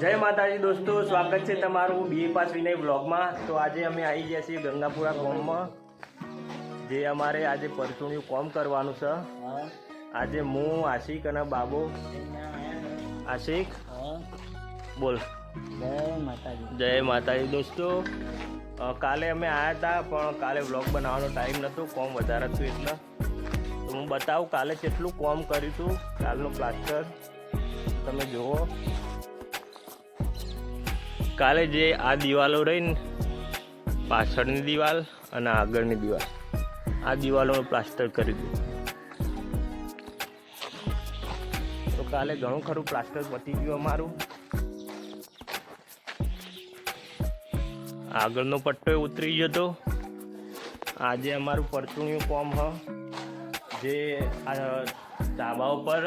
જય માતાજી દોસ્તો, સ્વાગત છે તમારું બી પાસ વિનય બ્લોગમાં તો આજે અમે આવી ગયા છીએ ગંગાપુરા કોમમાં જે અમારે આજે પરચુણિયું કોમ કરવાનું છે. આજે હું, આશિક અને બાબો. આશિક, બોલ. જય માતાજી જય માતાજી દોસ્તો કાલે અમે આવ્યા હતા, પણ કાલે વ્લોગ બનાવવાનો ટાઈમ નહોતો કોમ વધારે હતું એટલે. તો હું બતાવું, કાલે કેટલું કોમ કર્યું હતું, કાલનું પ્લાસ્ટર તમે જુઓ. કાલે જે આ દિવાલો રહી ને પાછળની દિવાલ અને આગળની દિવાલ. આ દિવાલોનું પ્લાસ્ટર કરી દીધું તો કાલે ઘણું ખરું પ્લાસ્ટર પતી ગયું અમારું. આગળનો પટ્ટો ઉતરી હતો આજે અમારું પરચુણિયું કોમ હ. જે આ ધાબા ઉપર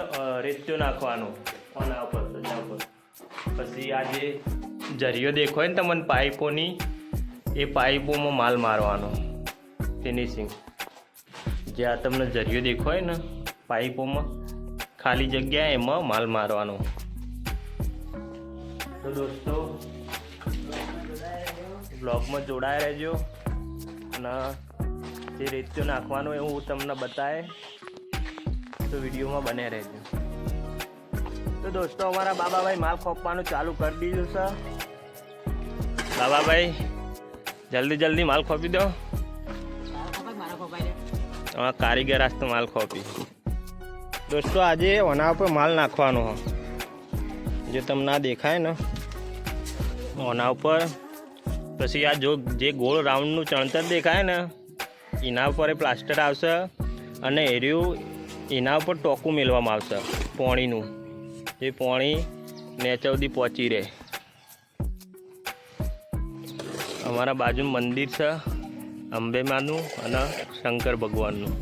રેત્યો નાખવાનો. કોના ઉપર, સજા ઉપર. પછી આ જે જરીઓ દેખાય ને તમને પાઇપોની, એ પાઇપોમાં માલ મારવાનો ફિનિશિંગ જે આ તમને જરીઓ દેખાય ને, પાઇપોમાં, ખાલી જગ્યા એમાં માલ મારવાનો. તો દોસ્તો, બ્લોગમાં જોડાયા રહેજો અને જે રેતીઓ નાખવાનું એ હું તમને બતાવે તો વિડીયોમાં બને રહેજો. દોસ્તો, અમારા બાબાભાઈ માલ ખોપવાનું ચાલુ કરી દીધું છે. બાબાભાઈ, જલ્દી જલ્દી માલ ખોપી દો. કારીગર આજ તો માલ ખોપી. દોસ્તો, આજે ઓના ઉપર માલ નાખવાનો હો. જે તમને ના દેખાય ને, ઓના ઉપર. પછી આ જો જે ગોળ રાઉન્ડનું ચણતર દેખાય ને, એના ઉપર એ પ્લાસ્ટર આવશે અને એર્યું એના ઉપર ટોકું મેળવામાં આવશે, પોણીનું. એ પોણી નેચા સુધી પહોંચી રહે. અમારા બાજુ મંદિર છે અંબેમાનું અને શંકર ભગવાનનું.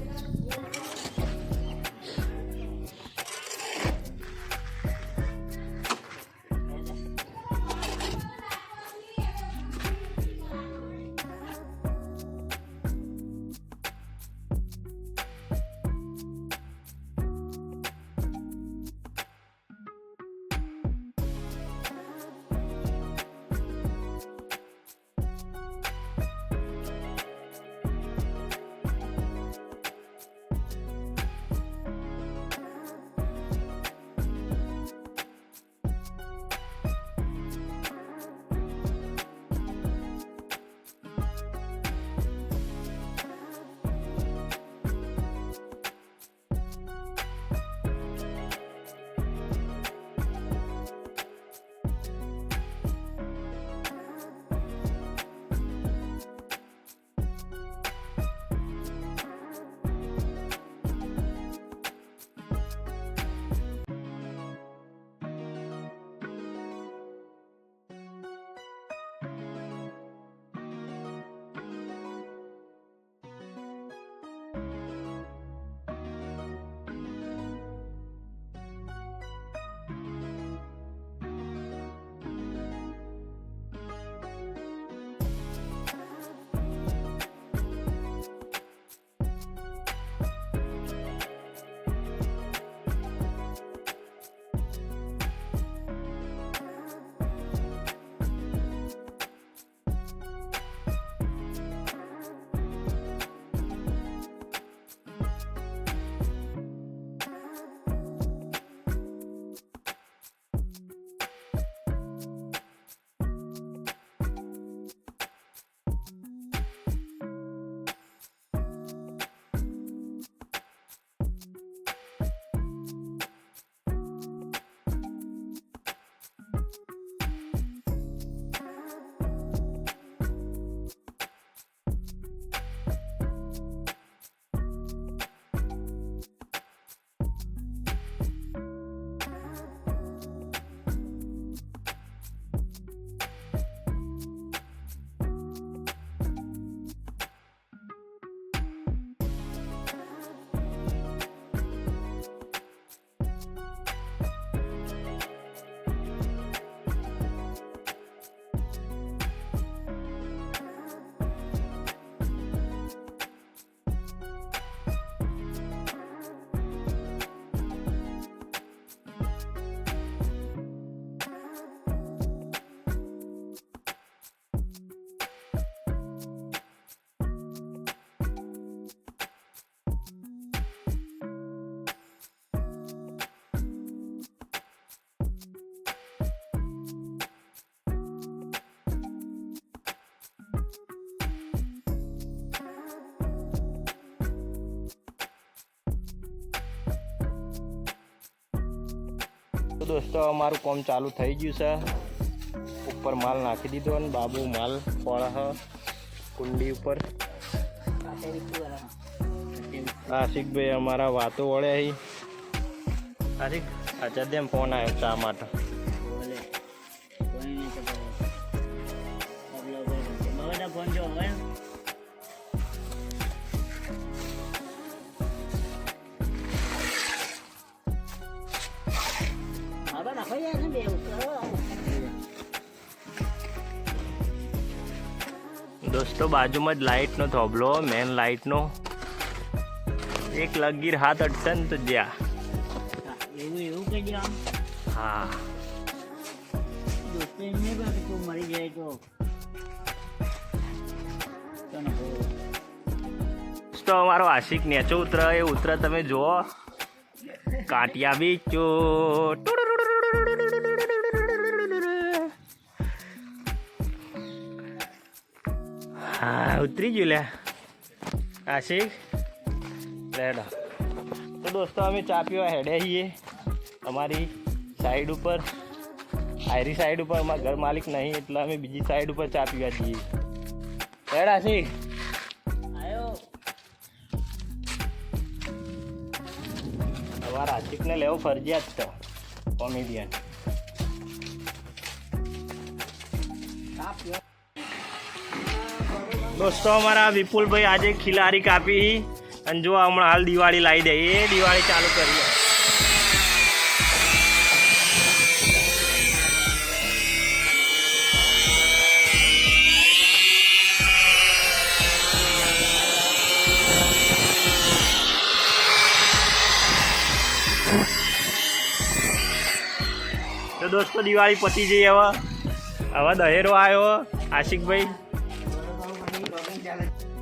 તો દોસ્તો, અમારું કામ ચાલુ થઈ ગયું છે. ઉપર માલ નાખી દીધો અને બાબુ માલ, ફળ કુંડી ઉપર. આશિકભાઈ અમારા વાતો વળે આશિક અચ્છા તેમ ફોન આવ્યો ચા માટે. દોસ્તો બાજુમાં જ લાઇટનો થોભલો મેન લાઇટનો. એક લગીર હાથ અડશે ને તો જ્યાં. હા. તું મરી જાય તો. તો અમારો આશિક નેચો ઉતર એ ઉતર તમે જુઓ. કાટિયા બીચો હા ઉતરી ગયું લે આશિક લેડો તો દોસ્તો અમે ચા પીવા હેડે છીએ અમારી સાઈડ ઉપર આયરી સાઈડ ઉપર અમારા ઘર માલિક નહીં એટલે અમે બીજી સાઈડ ઉપર ચા પીવા જઈએ હેડા આશિક અમારા આશિકને લેવો ફરજિયાત છે કોમેડિયન દોસ્તો, અમારા વિપુલભાઈ આજે ખિલારી કાપી અને જો હમણાં હાલ દિવાળી લાવી દે. એ દિવાળી ચાલુ કરીએ તો દોસ્તો, દિવાળી પતી જઈ હવે. હવે દહેરો આવ્યો, આશિકભાઈ. Gallery.